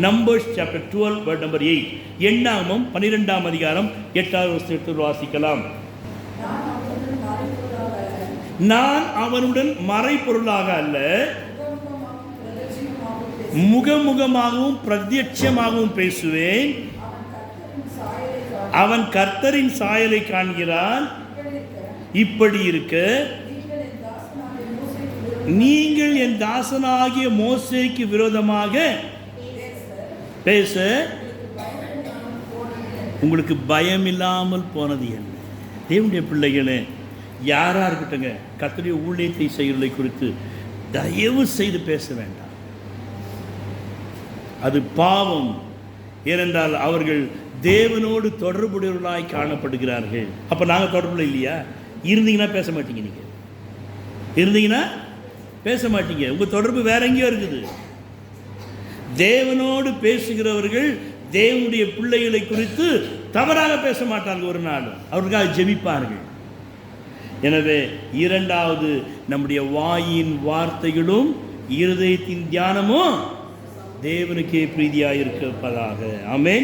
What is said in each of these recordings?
Numbers chapter twelve word number eight எண்ணாமம் பன்னிரெண்டாம் அதிகாரம் எட்டாவது வருஷத்தில் வாசிக்கலாம். நான் அவனுடன் மறைப்பொருளாக அல்ல. முகமுகமாகவும் பிரத்யட்சமாகவும் பேசுவேன். அவன் கர்த்தரின் சாயலை காண்கிறான். இப்படி இருக்க நீங்கள் என் தாசனாகிய மோசைக்கு விரோதமாக பேச. உங்களுக்கு பயம் இல்லாமல் போனது என்ன? தேவனுடைய பிள்ளைகளே யாரா இருக்கட்டுங்க கர்த்தருடைய ஊழியத்தை செய்கிறதை குறித்து தயவு செய்து பேச வேண்டாம். அது பாவம் ஏனென்றால் அவர்கள் தேவனோடு தொடர்புடையவர்களாய் காணப்படுகிறார்கள். அப்போ நாங்கள் தொடர்புல இல்லையா? இருந்தீங்கன்னா பேச மாட்டீங்க நீங்கள் இருந்தீங்கன்னா பேச மாட்டீங்க. உங்கள் தொடர்பு வேற எங்கேயோ இருக்குது. தேவனோடு பேசுகிறவர்கள் தேவனுடைய பிள்ளைகளை குறித்து தவறாக பேச மாட்டார்கள் ஒரு நாள். அவர்களுக்காக ஜெபிப்பார்கள். எனவே இரண்டாவது நம்முடைய வாயின் வார்த்தைகளும் இருதயத்தின் தியானமும் தேவனுக்கே பிரீதியாக இருப்பதாக ஆமே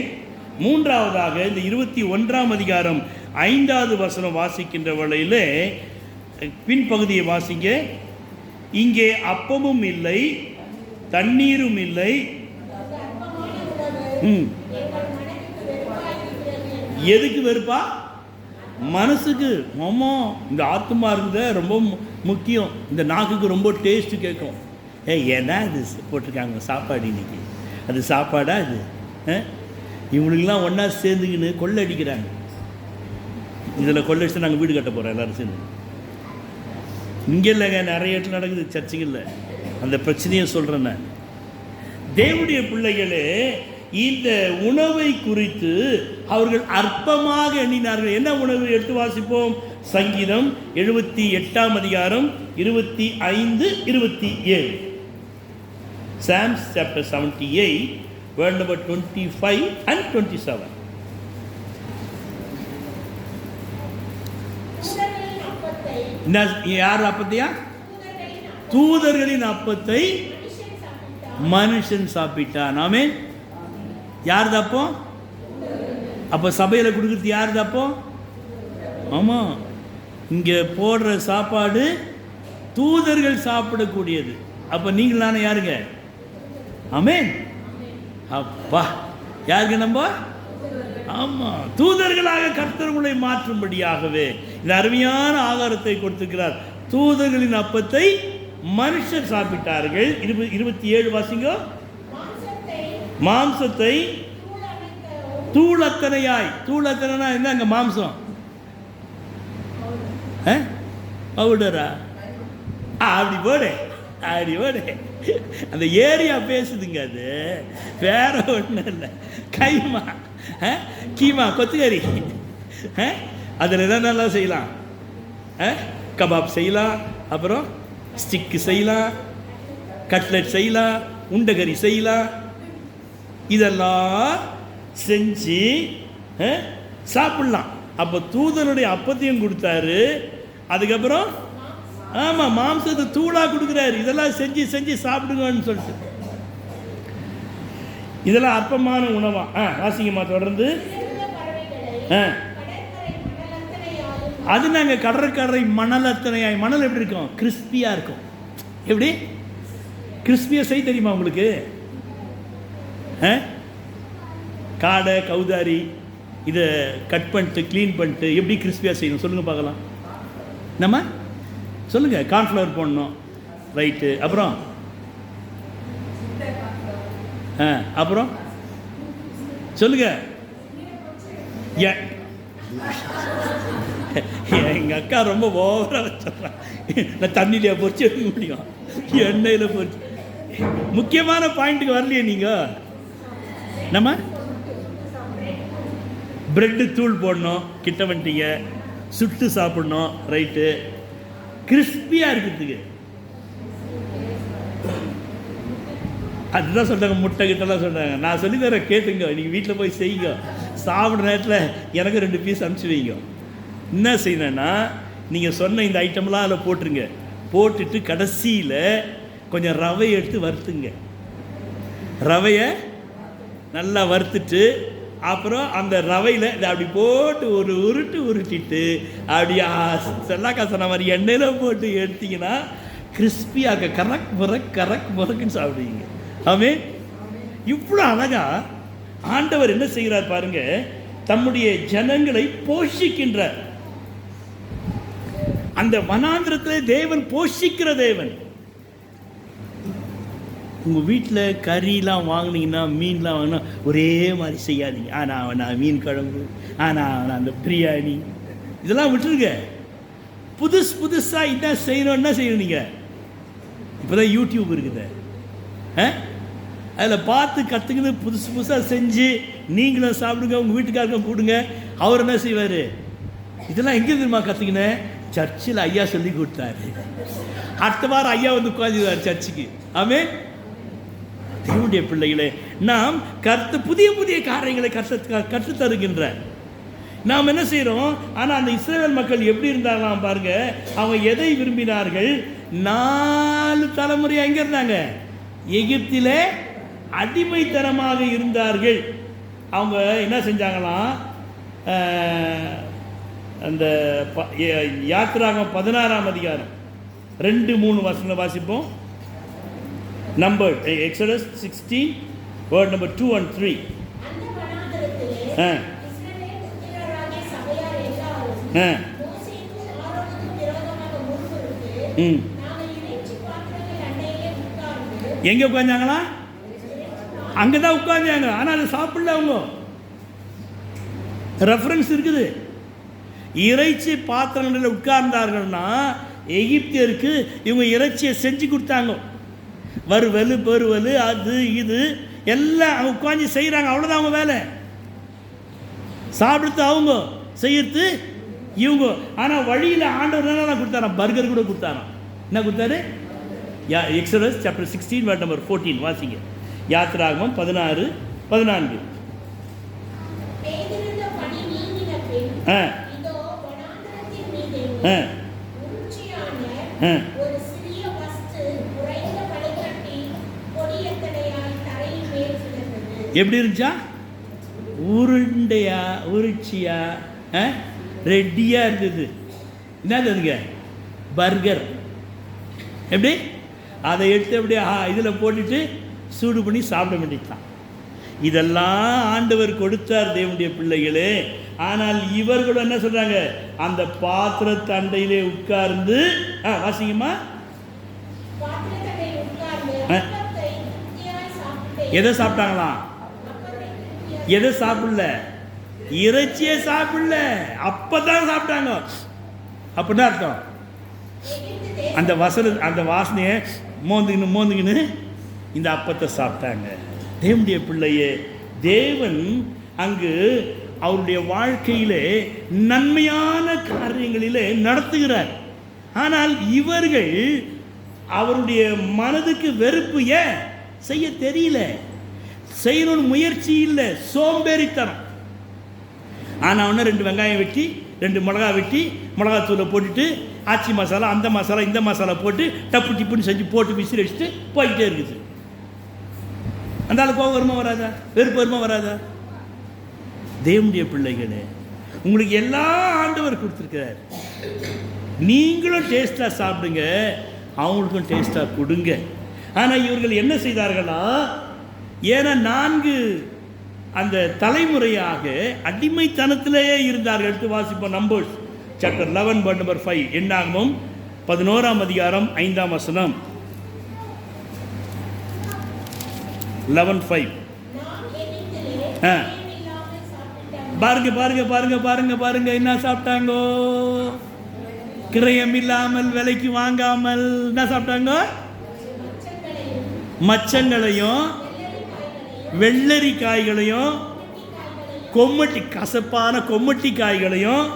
மூன்றாவதாக இந்த இருபத்தி ஒன்றாம் அதிகாரம் ஐந்தாவது வசனம் வாசிக்கின்ற வேளையிலே பின்பகுதியை வாசிங்க. இங்கே அப்பமும் இல்லை தண்ணீரும் இல்லை எதுக்கு வெறுப்பா? மனசுக்கு ஆமா இந்த ஆத்மா இருந்த ரொம்ப மு- முக்கியம். இந்த நாக்குக்கு ரொம்ப டேஸ்ட் கேட்கும். ஏ ஏன்னா இது போட்டிருக்காங்க சாப்பாடு இன்னைக்கு. அது சாப்பாடா இது? ஆ? இவங்களுக்கெல்லாம் ஒன்றா சேர்ந்துக்கின்னு கொள்ளை அடிக்கிறாங்க இதில் கொள்ளடிச்சு நாங்கள் வீடு கட்ட போகிறோம் எல்லாரும் சேர்ந்து. இங்கே இல்லைங்க நிறைய இடத்துல நடக்குது சர்ச்சைகளில். அந்த பிரச்சனையை சொல்கிறேன் நான். தேவனுடைய பிள்ளைகளே இந்த உணவை குறித்து அவர்கள் அற்பமாக எண்ணினார்கள். என்ன உணவு எடுத்து வாசிப்போம்? சங்கீதம் எழுபத்தி எட்டாம் அதிகாரம் இருபத்தி ஐந்து இருபத்தி ஏழு. Psalms chapter seventy eight word number twenty five and twenty seven யார் அப்பத்தையா தூதர்களின் அப்பத்தை மனுஷன் சாப்பிட்டான். மனுஷன் சாப்பிட்டான். ஆமென். யார் தப்போ அப்போ சபையில் கொடுக்குறது யார் தப்போ ஆமாம் இங்கே போடுற சாப்பாடு தூதர்கள் சாப்பிடக்கூடியது. அப்போ நீங்களான யாருங்க? ஆமென். அப்பா. யாருங்க நம்ம? ஆமாம் தூதர்களாக கர்த்தர்களை மாற்றும்படியாகவே. இந்த அருமையான ஆகாரத்தை கொடுத்திருக்கிறார். தூதர்களின் அப்பத்தை மனுஷர் சாப்பிட்டார்கள். இருபது இருபத்தி ஏழு வாசிங்க. மாம்சத்தை தூளத்தனையாய் தூளத்தனைனா என்ன அங்கே மாம்சம்? ஆ? பவுடரா? ஆ, அப்படி போடு. அப்படி போடு. அந்த ஏரியா பேசுதுங்க அது. வேற ஒன்றும் இல்லை. கைமா. ஆ? கீமா கொத்துக்கறி. அதில் என்னென்னலாம் செய்யலாம். ஆ? கபாப் செய்யலாம். அப்புறம் ஸ்டிக்கு செய்யலாம். கட்லெட் செய்யலாம். உண்டகரி செய்யலாம். இதெல்லாம் செஞ்சு அஹ், சாப்பிடலாம். அப்போ தூதனுடைய அப்பத்தையும் கொடுத்தாரு. அதுக்கப்புறம் ஆமாம் மாம்சத்தை தூளாக கொடுக்குறாரு. இதெல்லாம் செஞ்சு செஞ்சு சாப்பிடுங்கன்னு சொல்லிட்டு. இதெல்லாம் அற்பமான உணவா. ஆ வாசிங்கம்மா தொடர்ந்து. ஆ. அது நாங்கள் கடற்கரை மணல் அத்தனையாய் மணல் எப்படி இருக்கும்? கிறிஸ்பியாக இருக்கும். எப்படி? கிறிஸ்பியாக செய்ய தெரியுமா உங்களுக்கு? காடை கௌதாரி இதை கட் பண்ணிட்டு க்ளீன் பண்ணிட்டு எப்படி கிறிஸ்பியாக செய்யணும்? சொல்லுங்கள் பார்க்கலாம். நம்ம சொல்லுங்கள் கார்ன்ஃப்ளவர் போடணும். ரைட்டு அப்புறம்? ஆ அப்புறம்? சொல்லுங்கள் எங்கள் அக்கா ரொம்ப ஓவராக சொல்கிறான் நான் தண்ணியில பொறிச்சு எடுக்க முடியும். எண்ணெயில் பொறிச்சு. முக்கியமான பாயிண்ட்டுக்கு வரலையே நீங்கள் நம்ம பிரெட்டு தூள் போடணும் கிட்ட வந்துட்டீங்க சுட்டு சாப்பிடணும் ரைட்டு கிறிஸ்பியாக இருக்கிறதுக்கு. அதுதான் சொல்கிறாங்க முட்டை கிட்டலாம் சொல்கிறாங்க நான் சொல்லி தரேன் கேட்டுங்க நீங்கள் வீட்டில் போய் செய்யுங்க. சாப்பிட்ற நேரத்தில் எனக்கு ரெண்டு பீஸ் அனுப்பிச்சி வைங்க. என்ன செய்யணும்னா நீங்கள் சொன்ன இந்த ஐட்டம்லாம் அதில் போட்டுருங்க. போட்டுட்டு கடைசியில் கொஞ்சம் ரவையை எடுத்து வறுத்துங்க. ரவையை நல்லா வறுத்துட்டு அப்புறம் அந்த ரவையில் இதை அப்படி போட்டு ஒரு உருட்டு உருட்டிட்டு அப்படியே செல்லாக்கா சொன்ன மாதிரி எண்ணெயில் போட்டு எடுத்தீங்கன்னா கிறிஸ்பியாக கரக் முறக் கரக் முறக்குன்னு சாப்பிடுவீங்க. ஆமே? இவ்வளோ அழகா ஆண்டவர் என்ன செய்கிறார் பாருங்க தம்முடைய ஜனங்களை போஷிக்கின்றார். அந்த வனாந்திரத்திலே தேவன் போஷிக்கிற தேவன். உங்கள் வீட்டில் கறிலாம் வாங்குனீங்கன்னா மீன்லாம் வாங்கினா ஒரே மாதிரி செய்யாதீங்க. ஆனால் நான் மீன் குழம்பு ஆனால் நான் அந்த பிரியாணி இதெல்லாம் விட்டுருங்க. புதுசு புதுசாக இதான் செய்யணும்னா செய்யணும் நீங்கள் இப்போ தான் யூடியூப் இருக்குது. அதில் பார்த்து கற்றுக்கின்னு புதுசு புதுசாக செஞ்சு நீங்களும் சாப்பிடுங்க உங்கள் வீட்டுக்காரங்க கூடுங்க. அவர் என்ன செய்வார்? இதெல்லாம் எங்கே தெரியுமா கற்றுக்கினேன் சர்ச்சில் ஐயா சொல்லி கொடுத்தாரு. அடுத்த வாரம் ஐயா வந்து உட்காந்துருவார் சர்ச்சுக்கு. ஆமே தேவனுடைய பிள்ளைகளே நாம் கற்று புதிய புதிய காரியங்களை கற்று கற்றுத் தருகின்ற. நாம் என்ன செய்கிறோம் ஆனால் அந்த இஸ்ரேல் மக்கள் எப்படி இருந்தாங்களாம் பாருங்க. அவங்க எதை விரும்பினார்கள்? நாலு தலைமுறை எங்கே இருந்தாங்க? எகிப்திலே அடிமைத்தனமாக இருந்தார்கள். அவங்க என்ன செஞ்சாங்களாம்? அந்த ப- யாத்திராகம் பதினாறாம் அதிகாரம். ரெண்டு மூணு வசனம் வாசிப்போம். Number Exodus sixteen word number two and three ஆ. ஆ. ம். எங்கே உட்காந்தாங்களா அங்கே தான் உட்காந்தாங்க ஆனால் அதை சாப்பிடல அவங்க. ரெஃபரன்ஸ் இருக்குது. இறைச்சி பாத்திரங்களில் உட்கார்ந்தார்கள்னா எகிப்தியருக்கு இவங்க இறைச்சியை செஞ்சு கொடுத்தாங்க. வறுவல் பெருவல் அது இது எல்லாம் அவங்க உட்காந்து செய்கிறாங்க அவ்வளோதான் அவங்க வேலை. சாப்பிடுறது அவங்க செய்யறது இவங்க. ஆனால் வழியில் ஆண்டவர் என்னெல்லாம் கொடுத்தாராம்? பர்கர் கூட கொடுத்தாராம். என்ன கொடுத்தாரு? யா Exodus chapter sixteen word number fourteen வாசிங்க. யாத்திராகமம் பதினாறு பதினான்கு. ஆ. ஆ. ஆ. எப்படி இருந்துச்சா? உருண்டையா உருச்சியா ரெட்டியாக இருந்தது. என்னது அதுங்க? பர்கர். எப்படி? அதை எடுத்து அப்படியே இதில் போட்டுட்டு சூடு பண்ணி சாப்பிட வேண்டியதுதான். இதெல்லாம் ஆண்டவர் கொடுத்தார் தேவனுடைய பிள்ளைகளே. ஆனால் இவர்களும் என்ன சொல்றாங்க? அந்த பாத்திரத்து அண்டையிலே உட்கார்ந்து சாப்பிட்டேன். எதை சாப்பிட்டாங்களாம்? எதை சாப்பிடல? இறைச்சியை சாப்பிடல. அப்பதான் சாப்பிட்டாங்க. அப்படின்னு அர்த்தம். அந்த வசன அந்த வாசனையை மோந்துக்கின்னு மோந்துக்கின்னு இந்த அப்பத்தை சாப்பிட்டாங்க. தேவனுடைய பிள்ளையே தேவன் அங்கு அவருடைய வாழ்க்கையிலே நன்மையான காரியங்களிலே நடத்துகிறார். ஆனால் இவர்கள் அவருடைய மனதுக்கு வெறுப்பு ஏன்? செய்ய தெரியல. செய்யணும்னு முயற்சி இல்லை சோம்பேறித்தனம். ஆனால் ஒன்று ரெண்டு வெங்காயம் வெட்டி ரெண்டு மிளகா வெட்டி மிளகாத்தூளை போட்டுட்டு ஆச்சி மசாலா அந்த மசாலா இந்த மசாலா போட்டு டப்பு டிப்புன்னு செஞ்சு போட்டு விசிறி வச்சுட்டு போய்கிட்டே இருக்குது. அந்த ஆள் கோபம் வருமா வராதா? வெறுப்பு வருமா வராதா? தேவனுடைய பிள்ளைகளே உங்களுக்கு எல்லா ஆண்டவர் கொடுத்துருக்கிறார். நீங்களும் டேஸ்ட்டாக சாப்பிடுங்க அவங்களுக்கும் டேஸ்ட்டாக கொடுங்க. ஆனால் இவர்கள் என்ன செய்தார்களா? ஏன்னா நான்கு அந்த தலைமுறையாக அடிமைத்தனத்திலேயே இருந்தார்கள் எடுத்து வாசிப்போம் numbers chapter eleven but number five என்னாகவும் பதினோராம் அதிகாரம் ஐந்தாம் வசனம். லெவன் ஃபைவ் ஆ. பாருங்க பாருங்க பாருங்க பாருங்க பாருங்க என்ன சாப்பிட்டாங்கோ? கிரயம் இல்லாமல் விலைக்கு வாங்காமல் என்ன சாப்பிட்டாங்க? மச்சங்களையும் வெள்ளரி காய்களையும் கொம்மட்டி கசப்பான கொம்மட்டி காய்களையும்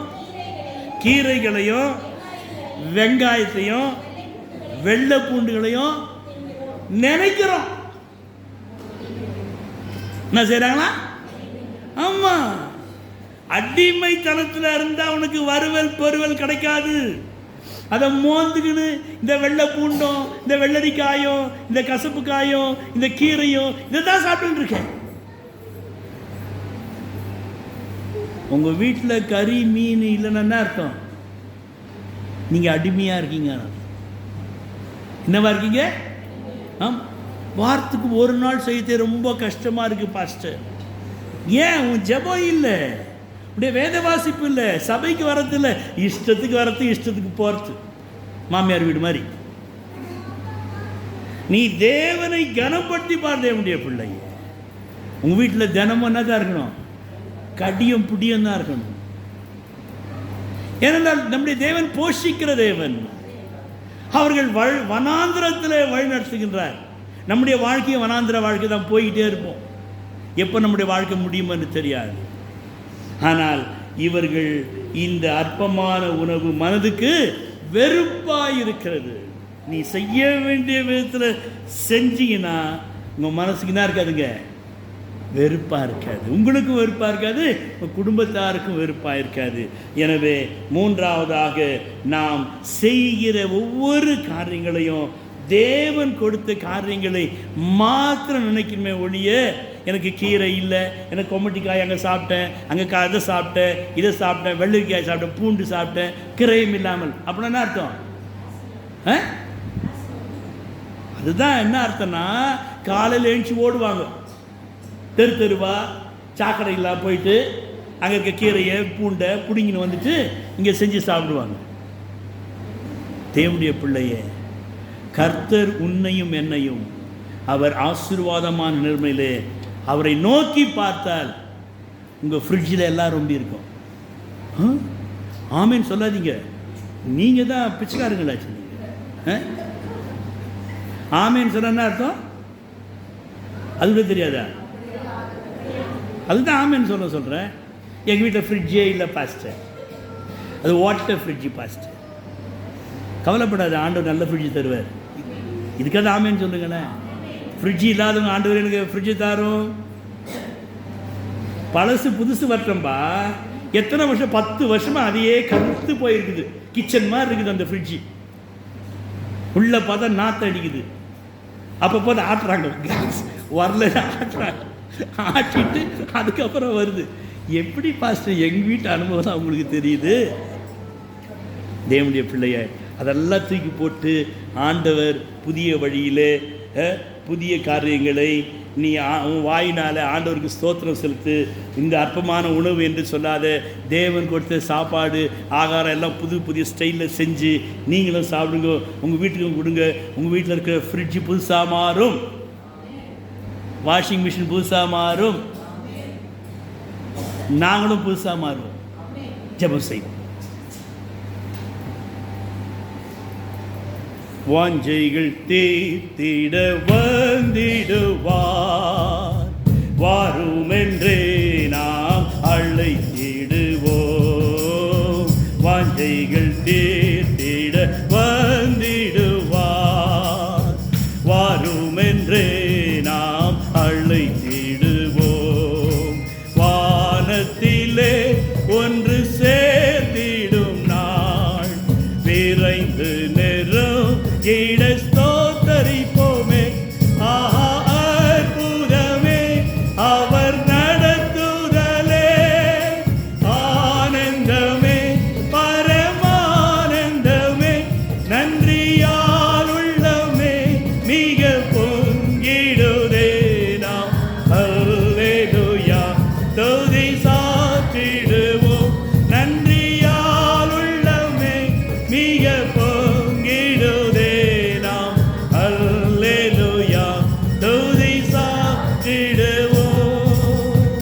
கீரைகளையும் வெங்காயத்தையும் வெள்ளை பூண்டுகளையும் நினைக்கிறோம். என்ன செய்கிறாங்களா ஆமாம் அடிமைத்தனத்தில் இருந்தால் அவனுக்கு வறுவல் பொறுவல் கிடைக்காது. அதை மோந்துக்கின்னு இந்த வெள்ளை பூண்டும் இந்த வெள்ளரிக்காயும் இந்த கசப்பு காயும் இந்த கீரையும் இதை தான் சாப்பிட்டு இருக்கேன். உங்க வீட்டில் கறி மீன் இல்லைன்னா அர்த்தம்? நீங்க அடிமையா இருக்கீங்க. என்னவா இருக்கீங்க? ஆம். வாரத்துக்கு ஒரு நாள் செய்யறது ரொம்ப கஷ்டமா இருக்கு பாஸ்டர். ஏன்? உன் ஜபம் இல்லை. இப்படியே வேத வாசிப்பு இல்லை சபைக்கு வரது இல்லை இஷ்டத்துக்கு வரது இஷ்டத்துக்கு போகிறது மாமியார் வீடு மாதிரி. நீ தேவனை கனப்படுத்தி பார் தேவனுடைய பிள்ளை உங்கள் வீட்டில் தினமும் என்ன தான் இருக்கணும்? கடியும் புடியும் தான் இருக்கணும். ஏனென்றால் நம்முடைய தேவன் போஷிக்கிற தேவன். அவர்கள் வழி வனாந்திரத்தில் வழி நடத்துகின்றார். நம்முடைய வாழ்க்கையை வனாந்திர வாழ்க்கை தான் போய்கிட்டே இருப்போம். எப்போ நம்முடைய வாழ்க்கை முடியுமென்னு தெரியாது. ஆனால் இவர்கள் இந்த அற்பமான உணவு மனதுக்கு வெறுப்பாக இருக்கிறது நீ செய்ய வேண்டிய விதத்தில் செஞ்சீங்கன்னா உங்கள் மனசுக்கு தான் இருக்காதுங்க? வெறுப்பாக இருக்காது. உங்களுக்கும் வெறுப்பாக இருக்காது உங்கள் குடும்பத்தாருக்கும் வெறுப்பாக இருக்காது. எனவே மூன்றாவதாக நாம் செய்கிற ஒவ்வொரு காரியங்களையும் தேவன் கொடுத்த காரியங்களை மாத்திரம் நினைக்கணுமே ஒழிய எனக்கு கீரை இல்லை எனக்கு கொமட்டிக்காய் அங்கே சாப்பிட்டேன் அங்கே கா இதை சாப்பிட்டேன் இதை சாப்பிட்டேன் வெள்ளரிக்காய் சாப்பிட்டேன் பூண்டு சாப்பிட்டேன் கிரையும் இல்லாமல். அப்படின்னா என்ன அர்த்தம்? ஆ? அதுதான் என்ன அர்த்தம்னா காலையில் எழுந்துச்சி ஓடுவாங்க. தெரு தெருவா சாக்கடையெல்லாம் போயிட்டு அங்கே இருக்க கீரையை பூண்டை பிடிங்கின்னு வந்துட்டு இங்கே செஞ்சு சாப்பிடுவாங்க. தேவனுடைய பிள்ளையே கர்த்தர் உன்னையும் என்னையும் அவர் ஆசீர்வாதமான நிலைமையிலே அவரை நோக்கி பார்த்தால் உங்கள் ஃப்ரிட்ஜில் எல்லாம் ரொம்ப இருக்கும். ஆமேன்னு சொல்லாதீங்க. நீங்கள் தான் பிச்சைக்காரங்களாச்சு நீங்கள் ஆ? ஆமேன்னு சொன்னா அர்த்தம்? அதுவே தெரியாதா? அதுதான் ஆமேன்னு சொல்ல சொல்கிறேன் எங்கள் வீட்டில் ஃப்ரிட்ஜே இல்லை பாஸ்ட்டு அது வாட்டர் ஃப்ரிட்ஜு பாஸ்ட்டு கவலைப்படாது ஆண்டவர் நல்ல ஃப்ரிட்ஜ் தருவார். இதுக்காக ஆமேன்னு சொல்லுங்களேன். ஃப்ரிட்ஜ் இல்லாதவங்க ஆண்டவர் எனக்கு ஃப்ரிட்ஜு தாரும். பழசு புதுசு வரட்டம்பா. எத்தனை வருஷம்? பத்து வருஷமா அதையே கருத்து போயிருக்குது. கிச்சன் மாதிரி இருக்குது அந்த ஃப்ரிட்ஜு உள்ள பார்த்தா நாற்று அடிக்குது. அப்போ போது ஆட்டுறாங்க. கேஸ் வரல ஆட்டுறாங்க. ஆட்டிட்டு அதுக்கப்புறம் வருது. எப்படி பாஸ்டர் எங்கள் வீட்டு அனுபவம் தான் அவங்களுக்கு தெரியுது? தேவனுடைய பிள்ளைய அதெல்லாம் தூக்கி போட்டு ஆண்டவர் புதிய வழியிலே புதிய காரியங்களை நீ உன் வாயினால் ஆண்டவருக்கு ஸ்தோத்திரம் செலுத்து. இந்த அற்பமான உணவு என்று சொல்லாத தேவன் கொடுத்த சாப்பாடு ஆகாரம் எல்லாம் புது புதிய ஸ்டைலில் செஞ்சு நீங்களும் சாப்பிடுங்க உங்கள் வீட்டுக்கும் கொடுங்க. உங்கள் வீட்டில் இருக்கிற ஃப்ரிட்ஜு புதுசாக மாறும். வாஷிங் மிஷின் புதுசாக மாறும். நாங்களும் புதுசாக மாறுவோம். ஜெபம் செய்வோம். வாஞ்சைகள் தீர்த்திட வந்திடுவார். வாருமென்றே நாம் அழைத்திடுவோம். வாஞ்சைகள் தீர்த்திட